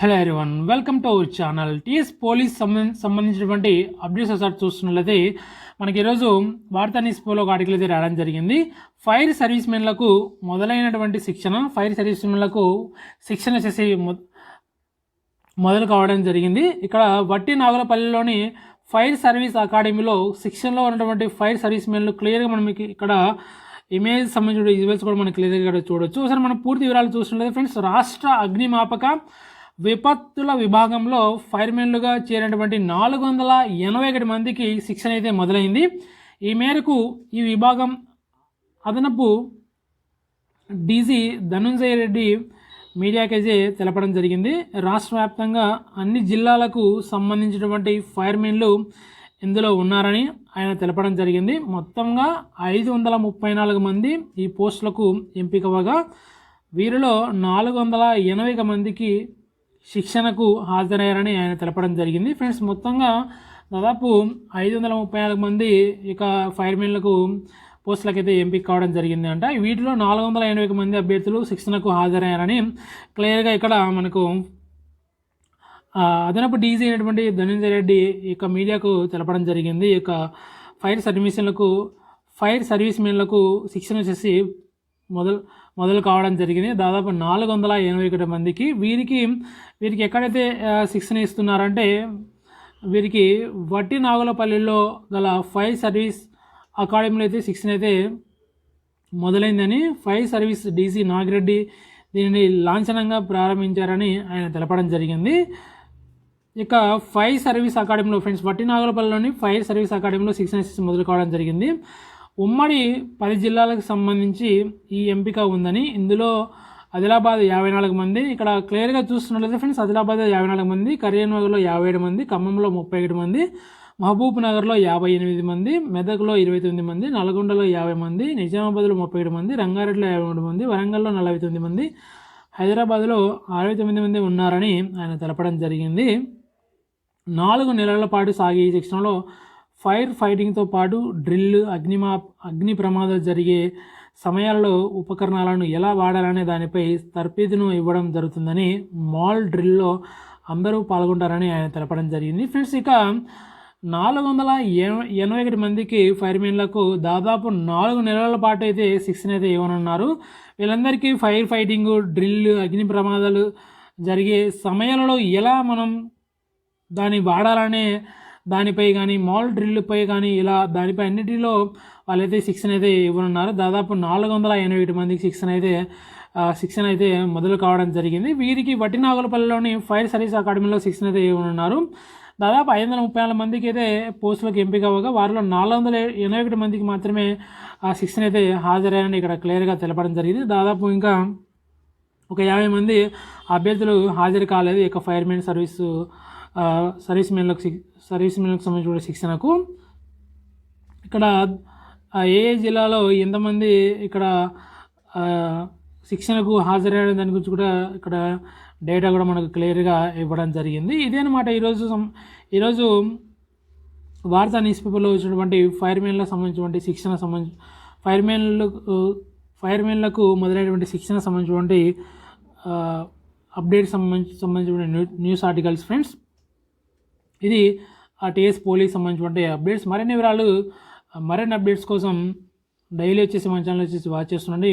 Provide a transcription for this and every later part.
Hello everyone welcome to our channel TS police సంబంధ సంబంధించినటువంటి updates ఒకసారి చూస్తున్నట్లయితే మనకి ఈరోజు వార్తా న్యూస్ ఒక ఆర్టికల్ అయితే రావడం జరిగింది. ఫైర్ సర్వీస్ మెన్లకు మొదలైనటువంటి శిక్షణ ఫైర్ సర్వీస్ మెన్లకు శిక్షణ చేసి మొదలు కావడం జరిగింది. ఇక్కడ వట్టి నాగులపల్లిలోని ఫైర్ సర్వీస్ అకాడమీలో శిక్షణలో ఉన్నటువంటి ఫైర్ సర్వీస్ మెన్లు క్లియర్గా మనం ఇక్కడ ఇమేజ్ సంబంధించిన ఇమేజ్ కూడా మనం క్లియర్గా ఇక్కడ చూడొచ్చు. ఒకసారి మనం పూర్తి వివరాలు చూసినట్లయితే ఫ్రెండ్స్ రాష్ట్ర అగ్నిమాపక విపత్తుల విభాగంలో ఫైర్మెన్లుగా చేరినటువంటి నాలుగు వందల ఎనభై ఒకటి మందికి శిక్షణ అయితే మొదలైంది. ఈ మేరకు ఈ విభాగం అదనపు డీజీ ధనుంజయ రెడ్డి మీడియాకైతే తెలపడం జరిగింది. రాష్ట్ర వ్యాప్తంగా అన్ని జిల్లాలకు సంబంధించినటువంటి ఫైర్మెన్లు ఇందులో ఉన్నారని ఆయన తెలపడం జరిగింది. మొత్తంగా ఐదు వందల ముప్పై నాలుగు మంది ఈ పోస్టులకు ఎంపికవగా వీరిలో నాలుగు వందల ఎనభై మందికి శిక్షణకు హాజరయ్యారని ఆయన తెలపడం జరిగింది. ఫ్రెండ్స్ మొత్తంగా దాదాపు ఐదు వందల ముప్పై నాలుగు మంది ఇక ఫైర్మెన్లకు పోస్టులకైతే ఎంపిక కావడం జరిగింది అంట వీటిలో నాలుగు వందల ఎనభై మంది అభ్యర్థులు శిక్షణకు హాజరయ్యారని క్లియర్గా ఇక్కడ మనకు అదనపు డీజీ అయినటువంటి ధనంజయ రెడ్డి ఇక యొక్క మీడియాకు తెలపడం జరిగింది. ఇక ఫైర్ సర్వీసులకు ఫైర్ సర్వీస్ మెన్లకు శిక్షణ చేసి మొదలు మొదలు కావడం జరిగింది. దాదాపు నాలుగు వందల ఎనభై ఒకటి మందికి వీరికి వీరికి ఎక్కడైతే శిక్షణ ఇస్తున్నారంటే వీరికి వట్టి నాగులపల్లిలో గల ఫైర్ సర్వీస్ అకాడమీలో అయితే శిక్షణ అయితే మొదలైందని ఫైర్ సర్వీస్ డీసీ నాగిరెడ్డి దీనిని లాంఛనంగా ప్రారంభించారని ఆయన తెలపడం జరిగింది. ఇక ఫైర్ సర్వీస్ అకాడమీలో ఫ్రెండ్స్ వట్టి నాగలపల్లిలోని ఫైర్ సర్వీస్ అకాడమీలో శిక్షణ మొదలు కావడం జరిగింది. ఉమ్మడి పది జిల్లాలకు సంబంధించి ఈ ఎంపిక ఉందని. ఇందులో ఆదిలాబాద్ యాభై నాలుగు మంది ఇక్కడ క్లియర్గా చూస్తున్నట్లయితే ఫ్రెండ్స్ ఆదిలాబాద్ యాభై నాలుగు మంది కరీంనగర్లో యాభై ఏడు మంది ఖమ్మంలో ముప్పై ఏడు మంది మహబూబ్ నగర్లో యాభై ఎనిమిది మంది మెదక్లో ఇరవై తొమ్మిది మంది నల్గొండలో యాభై మంది నిజామాబాద్లో ముప్పై ఏడు మంది రంగారెడ్డిలో యాభై మూడు మంది వరంగల్లో నలభై తొమ్మిది మంది హైదరాబాద్లో అరవై తొమ్మిది మంది ఉన్నారని ఆయన తెలపడం జరిగింది. నాలుగు నెలల పాటు సాగే ఈ శిక్షణలో ఫైర్ ఫైటింగ్తో పాటు డ్రిల్ అగ్నిమా అగ్ని ప్రమాదాలు జరిగే సమయాల్లో ఉపకరణాలను ఎలా వాడాలనే దానిపై తర్పీదును ఇవ్వడం జరుగుతుందని మాల్ డ్రిల్లో అందరూ పాల్గొంటారని ఆయన తెలపడం జరిగింది. ఫ్రెండ్స్ ఇక నాలుగు వందల ఎనభై ఒకటి మందికి ఫైర్మెన్లకు దాదాపు నాలుగు నెలల పాటు అయితే శిక్షణ అయితే ఇవ్వనున్నారు. వీళ్ళందరికీ ఫైర్ ఫైటింగ్ డ్రిల్ అగ్ని ప్రమాదాలు జరిగే సమయాలలో ఎలా మనం దాన్ని వాడాలనే దానిపై కానీ మాల్ డ్రిల్పై కానీ ఇలా దానిపై అన్నిటిలో వాళ్ళైతే శిక్షణ అయితే ఇవ్వనున్నారు. దాదాపు నాలుగు వందల ఎనభై ఒకటి మందికి శిక్షణ అయితే శిక్షణ అయితే మొదలు కావడం జరిగింది. వీరికి వట్టినాగులపల్లిలోని ఫైర్ సర్వీస్ అకాడమీలో శిక్షణ అయితే ఇవ్వనున్నారు. దాదాపు ఐదు వందల ముప్పై నాలుగు మందికి అయితే పోస్టులకు ఎంపిక అవ్వగా వారిలో నాలుగు వందల ఎనభై ఒకటి మందికి మాత్రమే ఆ శిక్షణ అయితే హాజరయ్యారని ఇక్కడ క్లియర్గా తెలపడం జరిగింది. దాదాపు ఇంకా ఒక యాభై మంది అభ్యర్థులు హాజరు కాలేదు. ఇక ఫైర్మెన్ సర్వీస్ సర్వీస్ మెన్లకు సర్వీస్ మెన్లకు సంబంధించిన శిక్షణకు. ఇక్కడ ఏ జిల్లాలో ఎంతమంది ఇక్కడ శిక్షణకు హాజరయ్యే దాని గురించి కూడా ఇక్కడ డేటా కూడా మనకు క్లియర్గా ఇవ్వడం జరిగింది. ఇదేనమాట ఈరోజు ఈరోజు వార్తా న్యూస్ పేపర్లో వచ్చినటువంటి ఫైర్మెన్లకు సంబంధించినటువంటి శిక్షణ సంబంధించి ఫైర్మెన్లకు ఫైర్మెన్లకు మొదలైనటువంటి శిక్షణ సంబంధించినటువంటి అప్డేట్ సంబంధించి సంబంధించిన న్యూ- న్యూస్ ఆర్టికల్స్ ఫ్రెండ్స్. ఇది ఆ టీఎస్ పోలీస్ సంబంధించినటువంటి అప్డేట్స్. మరిన్ని వివరాలు మరిన్ని అప్డేట్స్ కోసం డైలీ వచ్చేసి మన ఛానల్ వచ్చేసి వాచ్ చేస్తుండండి.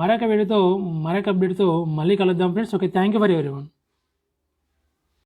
మరొక వీడియోతో మరొక అప్డేట్తో మళ్ళీ కలుద్దాం friends. Okay thank you for everyone